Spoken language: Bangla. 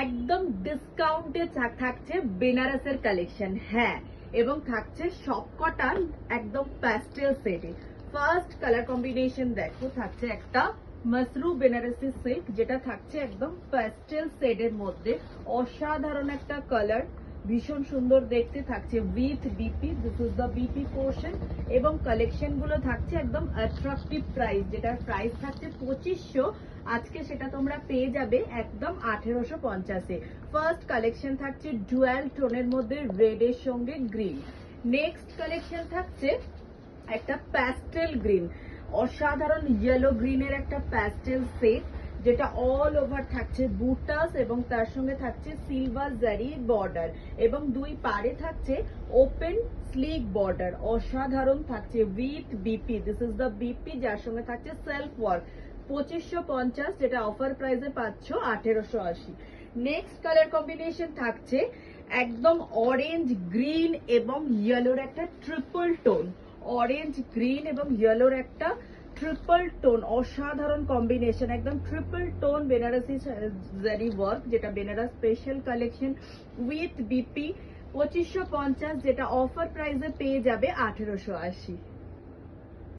একদম ডিসকাউন্টে থাকছে বেনারসের কালেকশন হ্যাঁ। এবং থাকছে সবকটা একদম প্যাস্টেল সেটে ফার্স্ট কালার কম্বিনেশন দেখো, থাকছে একটা মাসরু বেনারসি সিল্ক যেটা থাকছে একদম প্যাস্টেল শেডের মধ্যে। অসাধারণ একটা কালার ভীষণ সুন্দর দেখতে থাকছে with BP this is the BP portion এবং কালেকশনগুলো থাকছে একদম অ্যাট্রাকটিভ প্রাইস যেটার প্রাইস থাকছে পঁচিশশো, আজকে সেটা তোমরা পেয়ে যাবে একদম আঠেরোশো পঞ্চাশে। ফার্স্ট কালেকশন থাকছে ডুয়াল টোনের মধ্যে রেড এর সঙ্গে গ্রিন নেক্সট কালেকশন থাকছে একটা প্যাস্টেল গ্রিন অসাধারণ ইয়েলো গ্রিনের একটা প্যাস্টেল সেট যেটা অল ওভার থাকছে, বুটাস এবং তার সঙ্গে থাকছে সিলভার জারি বর্ডার এবং দুই পারে থাকছে ওপেন স্লিক বর্ডার অসাধারণ থাকছে with BP this is the BP যার সঙ্গে থাকছে সেলফ ওয়ার্ক পঁচিশশো পঞ্চাশ যেটা অফার প্রাইসে পাচ্ছ আঠেরোশো আশি। নেক্সট কালার কম্বিনেশন থাকছে একদম অরেঞ্জ গ্রিন এবং ইয়েলোর একটা ট্রিপল টোন অরেঞ্জ গ্রিন এবং ইয়েলোর একটা ট্রিপল টোন অসাধারণ কম্বিনেশন একদম triple tone Banarasi zari work যেটা Banaras special collection with BP পঁচিশশো পঞ্চাশ, যেটা অফার প্রাইসে পেয়ে যাবে আঠেরোশো আশি।